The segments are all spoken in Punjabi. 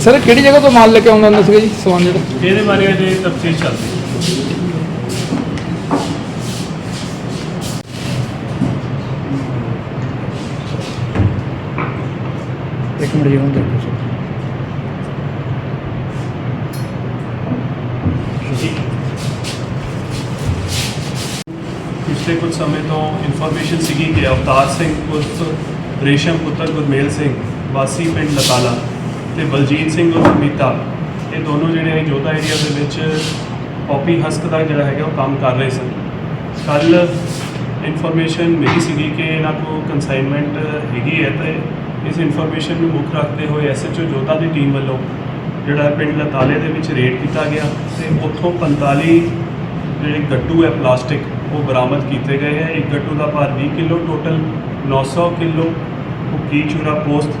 ਸਰ ਕਿਹੜੀ ਜਗ੍ਹਾ ਤੋਂ ਮਾਲ ਲੈ ਕੇ ਆਉਂਦਾ ਹੁੰਦਾ ਸੀਗਾ ਜੀ ਸਮਾਨ ਜਿਹੜਾ? ਇਹਦੇ ਬਾਰੇ ਅਜੇ ਤਫਤੀਸ਼ ਚੱਲਦੀ ਹੈ। ਇੱਕ ਮਿੰਟ ਜੀ ਹੁਣ ਦੇਖੋ ਸਰ। ਪਿਛਲੇ ਕੁਝ ਸਮੇਂ ਤੋਂ ਇਨਫੋਰਮੇਸ਼ਨ ਸੀਗੀ ਕਿ ਅਵਤਾਰ ਸਿੰਘ ਉਰਫ ਰੇਸ਼ਮ ਪੁੱਤਰ ਗੁਰਮੇਲ ਸਿੰਘ ਵਾਸੀ ਪਿੰਡ ਲਤਾਲਾ। ਤੇ ਬਲਜੀਤ ਸਿੰਘ ਔਰ ਮੀਤਾ ਇਹ ਦੋਨੋਂ ਜਿਹੜੇ ਹੈ ਜੋਧਾ ਏਰੀਆ ਦੇ ਵਿੱਚ ਪੌਪੀ ਹਸਕ ਦਾ ਜਿਹੜਾ ਹੈਗਾ ਉਹ ਕੰਮ ਕਰ ਰਹੇ ਸਨ। ਕੱਲ ਇਨਫੋਰਮੇਸ਼ਨ ਮਿਲੀ ਸੀਗੀ ਕਿ ਇਹਨਾਂ ਕੋਲ ਕਨਸਾਈਨਮੈਂਟ ਹੈਗੀ ਹੈ ਤੇ ਇਸ ਇਨਫੋਰਮੇਸ਼ਨ ਨੂੰ ਮੁੱਖ ਰੱਖਦੇ ਹੋਏ ਐਸਐਚਓ ਜੋਧਾ ਦੀ ਟੀਮ ਵੱਲੋਂ ਜਿਹੜਾ ਪਿੰਡ ਲਤਾਲੇ ਦੇ ਵਿੱਚ ਰੇਡ ਕੀਤਾ ਗਿਆ ਤੇ ਉੱਥੋਂ 45 ਜਿਹੜੇ ਗੱਟੂ ਹੈ ਪਲਾਸਟਿਕ ਉਹ ਬਰਾਮਦ ਕੀਤੇ ਗਏ ਹੈ। ਇੱਕ ਗੱਟੂ ਦਾ ਭਾਰ 20 ਕਿਲੋ ਟੋਟਲ 900 ਕਿਲੋ ਕੁੱਕੀ ਚੂਰਾ ਪੋਸਟ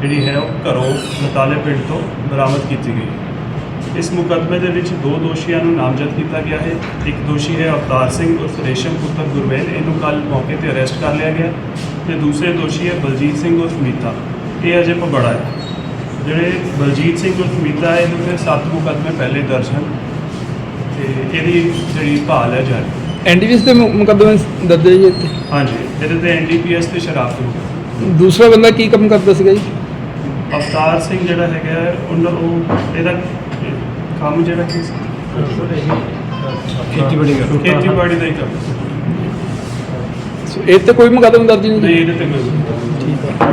ਜਿਹੜੀ ਹੈ ਉਹ ਘਰੋਂ ਲਤਾਲੇ ਪਿੰਡ ਤੋਂ ਬਰਾਮਦ ਕੀਤੀ ਗਈ ਇਸ ਮੁਕੱਦਮੇ ਦੇ ਵਿੱਚ ਦੋ ਦੋਸ਼ੀਆਂ ਨੂੰ ਨਾਮਜ਼ਦ ਕੀਤਾ ਗਿਆ ਹੈ। ਇੱਕ ਦੋਸ਼ੀ ਹੈ ਅਵਤਾਰ ਸਿੰਘ ਉਰਫ ਰੇਸ਼ਮ ਪੁੱਤਰ ਗੁਰਮੇਲ ਇਹਨੂੰ ਕੱਲ ਮੌਕੇ ਤੇ ਅਰੈਸਟ ਕਰ ਲਿਆ ਗਿਆ ਤੇ ਦੂਸਰੇ ਦੋਸ਼ੀ ਹੈ ਬਲਜੀਤ ਸਿੰਘ ਉਰਫ ਮੀਤਾ। ਇਹ ਅਜੇ ਭਗੜਾ ਹੈ। ਜਿਹੜੇ ਬਲਜੀਤ ਸਿੰਘ ਉਰਫ ਮੀਤਾ ਹੈ ਇਹਦੇ ਤੇ ਸੱਤ ਮੁਕੱਦਮੇ ਪਹਿਲੇ ਦਰਜ ਹਨ ਤੇ ਇਹਦੀ ਜਿਹੜੀ ਭਾਲ ਹੈ ਜਾਰੀ। ਐਨਡੀਪੀਐਸ ਦੇ ਮੁਕੱਦਮੇ ਹੈ ਜੀ ਇੱਥੇ? ਹਾਂਜੀ ਇਹਦੇ ਤੇ ਐਨਡੀਪੀਐਸ ਤੇ ਸ਼ਰਾਬ। ਦੂਸਰਾ ਬੰਦਾ ਕੀ ਕੰਮ ਕਰਦਾ ਸੀਗਾ ਜੀ? ਅਵਤਾਰ ਸਿੰਘ ਜਿਹੜਾ ਹੈਗਾ ਉਹਨਾਂ ਉਹ ਇਹਦਾ ਕੰਮ ਜਿਹੜਾ ਕੀ ਸੀ? ਖੇਤੀਬਾੜੀ ਕਰਦਾ। ਖੇਤੀਬਾੜੀ ਦਾ ਹੀ ਕੰਮ। ਸੀ। ਸੋ ਇਹ ਤੇ ਕੋਈ ਮੁਕੱਦਮਾ ਦਰਜ ਨਹੀਂ? ਨਹੀਂ ਇਹਦੇ ਤੇ ਕੋਈ ਠੀਕ ਹੈ।